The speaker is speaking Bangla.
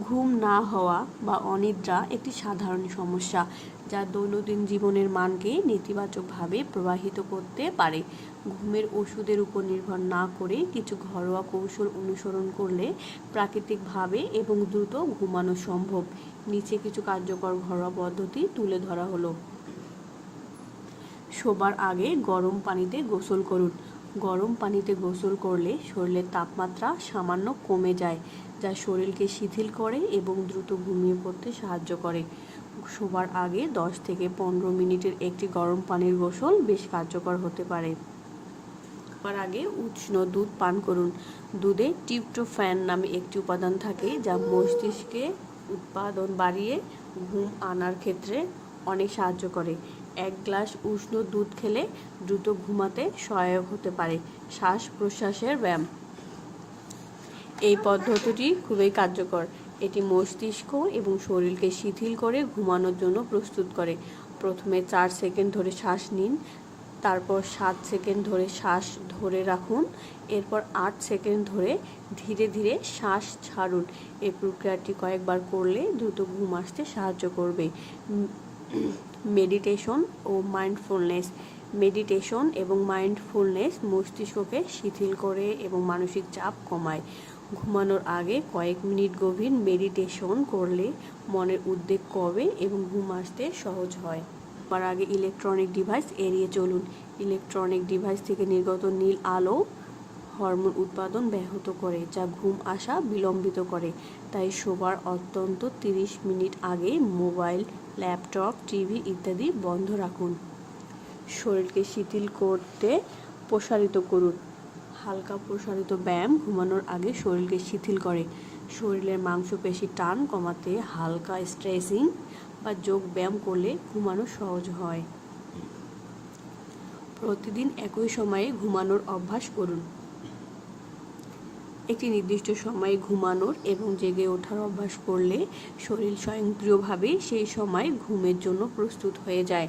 ঘুম না হওয়া বা অনিদ্রা একটি সাধারণ সমস্যা যা দৈনন্দিন জীবনের মানকে নেতিবাচকভাবে প্রভাবিত করতে পারে। ঘুমের ওষুধের উপর নির্ভর না করে কিছু ঘরোয়া কৌশল অনুসরণ করলে প্রাকৃতিকভাবে এবং দ্রুত ঘুমানো সম্ভব। নিচে কিছু কার্যকর ঘরোয়া পদ্ধতি তুলে ধরা হলো। শোবার আগে গরম পানিতে গোসল করুন। গরম পানিতে গোসল করলে শরীরের তাপমাত্রা সামান্য কমে যায়, যা শরীরকে শিথিল করে এবং দ্রুত ঘুমিয়ে পড়তে সাহায্য করে। শোবার আগে দশ থেকে পনেরো মিনিটের একটি গরম পানির গোসল বেশ কার্যকর হতে পারে। শোবার আগে উষ্ণ দুধ পান করুন। দুধে টিউটোফ্যান নামে একটি উপাদান থাকে, যা মস্তিষ্কে উৎপাদন বাড়িয়ে ঘুম আনার ক্ষেত্রে অনেক সাহায্য করে। এক গ্লাস উষ্ণ দুধ খেলে দ্রুত ঘুমাতে সহায়ক হতে পারে শ্বাস প্রশ্বাসের ব্যায়াম। এই পদ্ধতিটি খুবই কার্যকর। এটি মস্তিষ্ক এবং শরীরকে শিথিল করে ঘুমানোর জন্য প্রস্তুত করে। প্রথমে চার সেকেন্ড ধরে শ্বাস নিন, তারপর সাত সেকেন্ড ধরে শ্বাস ধরে রাখুন, এরপর আট সেকেন্ড ধরে ধীরে ধীরে শ্বাস ছাড়ুন। এই প্রক্রিয়াটি কয়েকবার করলে দ্রুত ঘুম আসতে সাহায্য করবে। মেডিটেশন ও মাইন্ডফুলনেস মেডিটেশন এবং মাইন্ডফুলনেস মস্তিষ্ককে শিথিল করে এবং মানসিক চাপ কমায়। ঘুমানোর আগে কয়েক মিনিট গভীর মেডিটেশন করলে মনের উদ্বেগ কমে এবং ঘুম আসতে সহজ হয়। তার আগে ইলেকট্রনিক ডিভাইস এড়িয়ে চলুন। ইলেকট্রনিক ডিভাইস থেকে নির্গত নীল আলো হরমোন উৎপাদন ব্যাহত করে, যা ঘুম আসা বিলম্বিত করে। তাই শোবার অত্যন্ত তিরিশ মিনিট আগে মোবাইল, ল্যাপটপ, টিভি ইত্যাদি বন্ধ রাখুন। শরীরকে শিথিল করতে প্রসারিত করুন। হালকা প্রসারিত ব্যায়াম ঘুমানোর আগে শরীরকে শিথিল করে। শরীরের মাংসপেশি টান কমাতে হালকা স্ট্রেচিং বা যোগ ব্যায়াম করলে ঘুমানো সহজ হয়। প্রতিদিন একই সময়ে ঘুমানোর অভ্যাস করুন। একটি নির্দিষ্ট সময়ে ঘুমানোর এবং জেগে ওঠার অভ্যাস করলে শরীর স্বয়ংক্রিয়ভাবে সেই সময় ঘুমের জন্য প্রস্তুত হয়ে যায়।